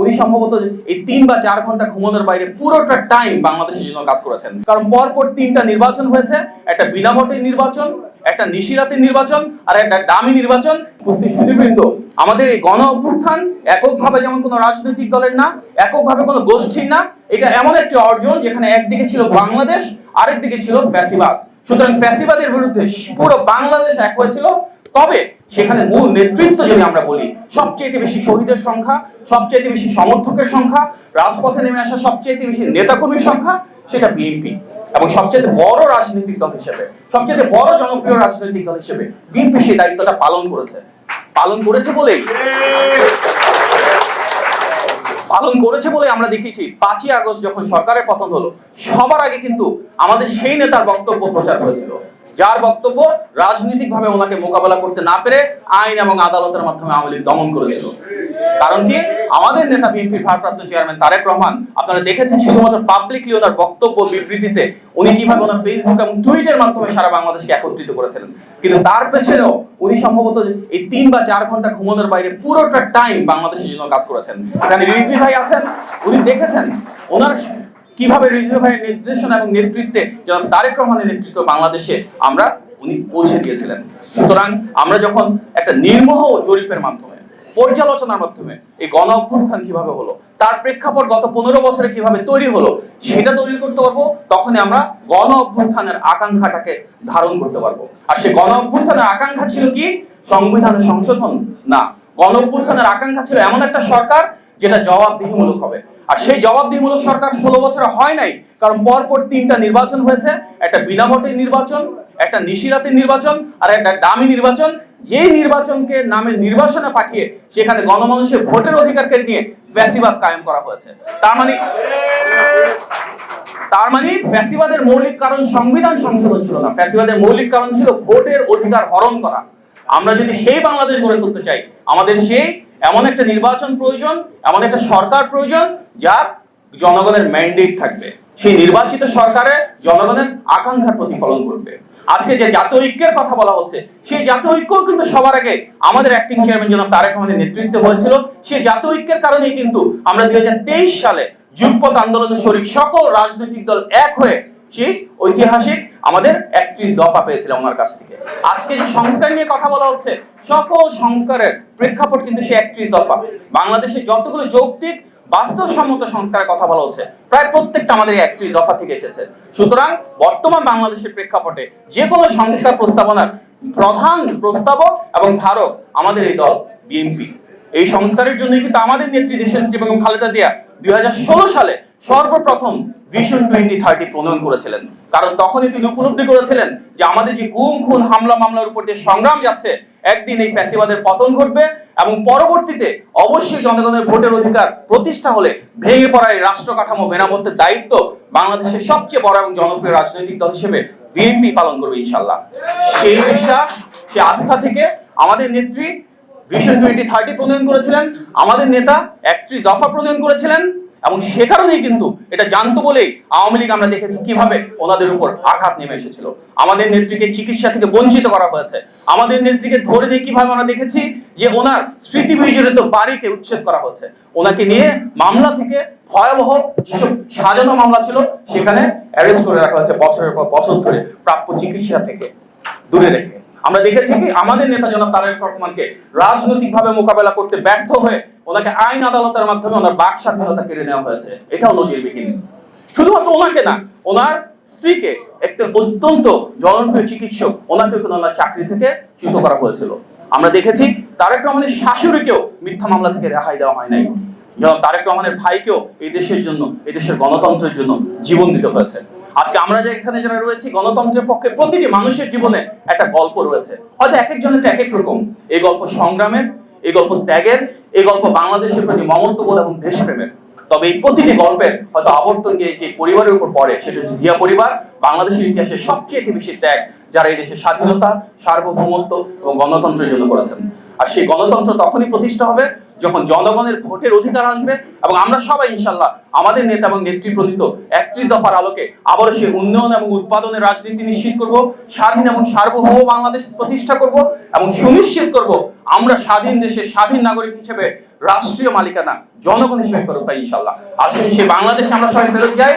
উনি সম্ভবত এই তিন বা চার ঘণ্টা ঘুমানোর বাইরে পুরোটা টাইম বাংলাদেশের জন্য কাজ করেছেন। কারণ পরপর তিনটা নির্বাচন হয়েছে, একটা বিনা নির্বাচন, একটা নিশিরাতের নির্বাচন, আর একটা দামি নির্বাচন। সুদীবৃন্দ আমাদের এই গণ অভ্যুত্থান এককভাবে যেমন কোনো রাজনৈতিক দলের না, এককভাবে কোনো গোষ্ঠীর না, এটা এমন একটি অর্জন যেখানে একদিকে ছিল বাংলাদেশ, আরেকদিকে ছিল ফ্যাসিবাদ। সুতরাং ফ্যাসিবাদের বিরুদ্ধে পুরো বাংলাদেশ এক হয়েছিল। তবে সেখানে মূল নেতৃত্ব যদি আমরা বলি সবচেয়ে বেশি শহীদের সংখ্যা সবচেয়ে বেশি সমর্থকের সংখ্যা, রাজপথে নেমে আসা সবচেয়ে বেশি নেতাকর্মীর সংখ্যা, সেটা বিএনপি। এবং সবচেয়ে বড় রাজনৈতিক দল হিসেবে সবচেয়ে বড় জনপ্রিয় রাজনৈতিক দল হিসেবে বিএনপি সেই দায়িত্বটা পালন করেছে। পালন করেছে বলেই। পালন করেছে বলে আমরা দেখেছি, পাঁচই আগস্ট যখন সরকারের পতন হলো, সবার আগে কিন্তু আমাদের সেই নেতার বক্তব্য প্রচার হয়েছিল যার বক্তব্য রাজনৈতিকভাবে ওনাকে মোকাবেলা করতে না পেরে আইন এবং আদালতের মাধ্যমে আওয়ামী লীগ দমন করেছিল। কারণ কি? আমাদের নেতা বিএনপির ভারপ্রাপ্ত চেয়ারম্যান তারেক রহমান, আপনারা দেখেছেন শুধুমাত্র পাবলিকলি ওনার বক্তব্য বিবৃতিতে উনি কীভাবে ওনার ফেসবুক এবং টুইটের মাধ্যমে সারা বাংলাদেশকে একত্রিত করেছিলেন। কিন্তু তার পেছনেও উনি সম্ভবত এই তিন বা চার ঘণ্টা ঘুমানোর বাইরে পুরোটা টাইম বাংলাদেশের জন্য কাজ করেছেন। এখানে রিজভি ভাই আছেন, উনি দেখেছেন, ওনার কীভাবে রিজভি ভাইয়ের নির্দেশনা এবং নেতৃত্বে যেমন তারেক রহমানের নেতৃত্ব বাংলাদেশে আমরা, উনি পৌঁছে দিয়েছিলেন। সুতরাং আমরা যখন একটা নির্মোহ জরিপের মাধ্যমে, পর্যালোচনার মাধ্যমে এই গণ অভ্যুত্থান কীভাবে হলো, তার প্রেক্ষাপট গত পনেরো বছরে কীভাবে তৈরি হলো, সেটা তৈরি করতে পারব, তখনই আমরা গণ অভ্যুত্থানের আকাঙ্ক্ষাটাকে ধারণ করতে পারব। আর সেই গণ অভ্যুত্থানের আকাঙ্ক্ষা ছিল কি? সংবিধানের সংশোধন? না। গণ অভ্যুত্থানের আকাঙ্ক্ষা ছিল এমন একটা সরকার, যেটা জবাবদিহিমূলক হবে। আর সেই জবাবদিহিমূলক সরকার ষোলো বছরে হয় নাই, কারণ পরপর তিনটা নির্বাচন হয়েছে, একটা বিনা ভোটের নির্বাচন, একটা নিশিরাতের নির্বাচন, আর একটা দামি নির্বাচন। যেই নির্বাচনকে নামে নির্বাচনে পাঠিয়ে সেখানে গণমানুষের ভোটের অধিকারকে নিয়ে ফ্যাসিবাদ কায়েম করা হয়েছে। তার মানে তার মানে ফ্যাসিবাদের মৌলিক কারণ সংবিধান সংশোধন ছিল না। ফ্যাসিবাদের মৌলিক কারণ ছিল ভোটের অধিকার হরণ করা। আমরা যদি সেই বাংলাদেশ গড়ে তুলতে চাই, আমাদের সেই এমন একটা নির্বাচন প্রয়োজন, এমন একটা সরকার প্রয়োজন যার জনগণের ম্যান্ডেট থাকবে। সেই নির্বাচিত সরকারে জনগণের আকাঙ্ক্ষার প্রতিফলন করবে আজকে যে জাতীয় ঐক্যের কথা বলা হচ্ছে, সেই জাতীয় ঐক্য কিন্তু সবার আগে আমাদের অ্যাক্টিং চেয়ারম্যান জনাব তারেক রহমানের নেতৃত্বে হয়েছিল। সেই জাতীয় ঐক্যের কারণেই কিন্তু আমরা দুই সালে যুগপথ আন্দোলনের শরিক সকল রাজনৈতিক দল এক হয়ে সেই ঐতিহাসিক আমাদের একত্রিশ দফা পেয়েছিলাম ওনার কাছ থেকে। আজকে যে সংস্কার নিয়ে কথা বলা হচ্ছে, সকল সংস্কারের প্রেক্ষাপট কিন্তু সেই একত্রিশ দফা। বাংলাদেশে যতগুলো যৌক্তিক বাস্তবসম্মত সংস্কারের কথা বলা হচ্ছে। প্রায় প্রত্যেকটা আমাদের একত্রিশ দফা থেকে এসেছে। সুতরাং বর্তমান বাংলাদেশের প্রেক্ষাপটে যে কোনো সংস্কার প্রস্তাবনার প্রধান প্রস্তাবক এবং ধারক আমাদের এই দল বিএনপি এই সংস্কারের জন্য কিন্তু আমাদের নেত্রী দেশনেত্রী এবং খালেদা জিয়া দুই হাজার ষোলো সালে সর্বপ্রথম ভিশন টোয়েন্টি থার্টি প্রণয়ন করেছিলেন। কারণ তখনই তিনি উপলব্ধি করেছিলেন যে আমাদের যে গুম, খুন, হামলা, মামলার উপর যে সংগ্রাম যাচ্ছে, একদিন এই ফ্যাসিবাদের পতন ঘটবে এবং পরবর্তীতে অবশ্যই জনগণের ভোটের অধিকার প্রতিষ্ঠা হলে ভেঙে পড়া এই রাষ্ট্র কাঠামো মেরামতের দায়িত্ব বাংলাদেশের সবচেয়ে বড় এবং জনপ্রিয় রাজনৈতিক দল হিসেবে বিএনপি পালন করবে ইনশাল্লাহ সেই বিশ্বাস, সেই আস্থা থেকে আমাদের নেত্রী ভিশন টোয়েন্টি থার্টি প্রণয়ন করেছিলেন, আমাদের নেতা একত্রিশ দফা প্রণয়ন করেছিলেন এবং সে কারণেই কিন্তু এটা জানতো বলেই আওয়ামী লীগ আমরা দেখেছি কীভাবে ওনাদের উপর আঘাত নেমে এসেছিল। আমাদের নেত্রীকে চিকিৎসা থেকে বঞ্চিত করা হয়েছে। আমাদের নেত্রীকে ধরে দিয়ে কীভাবে আমরা দেখেছি যে ওনার স্মৃতি বিজড়িত বাড়িকে উচ্ছেদ করা হয়েছে। ওনাকে নিয়ে মামলা থেকে ভয়াবহ যেসব সাজানো মামলা ছিল, সেখানে অ্যারেস্ট করে রাখা হয়েছে বছরের পর বছর ধরে প্রাপ্য চিকিৎসা থেকে দূরে রেখে। আমরা দেখেছি কি আমাদের নেতা জনাব তারেক রহমানকে রাজনৈতিকভাবে মোকাবেলা করতে ব্যর্থ হয়ে ওনাকে আইন আদালতের মাধ্যমে ওনার বাক স্বাধীনতা কেড়ে নেওয়া হয়েছে। এটাও নজিরবিহীন। শুধুমাত্র ওনাকে না, ওনার স্ত্রীকে একটা অত্যন্ত জনপ্রিয় চিকিৎসক ওনাকে কিন্তু ওনার চাকরি থেকে চ্যুত করা হয়েছিল। আমরা দেখেছি তারেক রহমানের শাশুড়িকেও মিথ্যা মামলা থেকে রেহাই দেওয়া হয় নাই। তারেক রহমানের ভাইকেও এই দেশের জন্য, এই দেশের গণতন্ত্রের জন্য জীবন দিতে হয়েছে। আজকে আমরা যে এখানে যারা রয়েছি, গণতন্ত্রের পক্ষে প্রতিটি মানুষের জীবনে একটা গল্প রয়েছে। হয়তো এক একজনের এক এক রকম। এই গল্প সংগ্রামের, এই গল্প ত্যাগের এই গল্প বাংলাদেশের প্রতি মমত্ববোধ এবং দেশপ্রেমের। তবে এই প্রতিটি গল্পের হয়তো আবর্তন যে পরিবারের উপর পড়ে। সেটা হচ্ছে জিয়া পরিবার, বাংলাদেশের ইতিহাসে সবচেয়ে বেশি ত্যাগ যারা এই দেশের স্বাধীনতা, সার্বভৌমত্ব এবং গণতন্ত্রের জন্য করেছেন। আর সেই গণতন্ত্র তখনই প্রতিষ্ঠা হবে যখন জনগণের ভোটের অধিকার আসবে এবং আমরা সবাই ইনশাল্লাহ আমাদের নেতা এবং নেত্রী প্রণীত একত্রিশ দফার আলোকে আবারও সেই উন্নয়ন এবং উৎপাদনের রাজনীতি নিশ্চিত করব, স্বাধীন এবং সার্বভৌম বাংলাদেশ প্রতিষ্ঠা করব এবং সুনিশ্চিত করব আমরা স্বাধীন দেশে স্বাধীন নাগরিক হিসেবে রাষ্ট্রীয় মালিকানা জনগণ হিসেবে ফেরত পাই ইনশাল্লাহ আসুন সেই বাংলাদেশে আমরা সবাই ফেরত যাই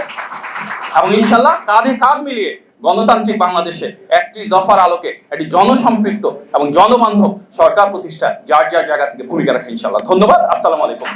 এবং ইনশাল্লাহ কাঁধে কাঁধ মিলিয়ে গণতান্ত্রিক বাংলাদেশে একটি দফার আলোকে একটি জনসম্পৃক্ত এবং জনবান্ধব সরকার প্রতিষ্ঠা যার যার জায়গা থেকে ভূমিকা রাখে ইনশাল্লাহ ধন্যবাদ, আসসালামু আলাইকুম।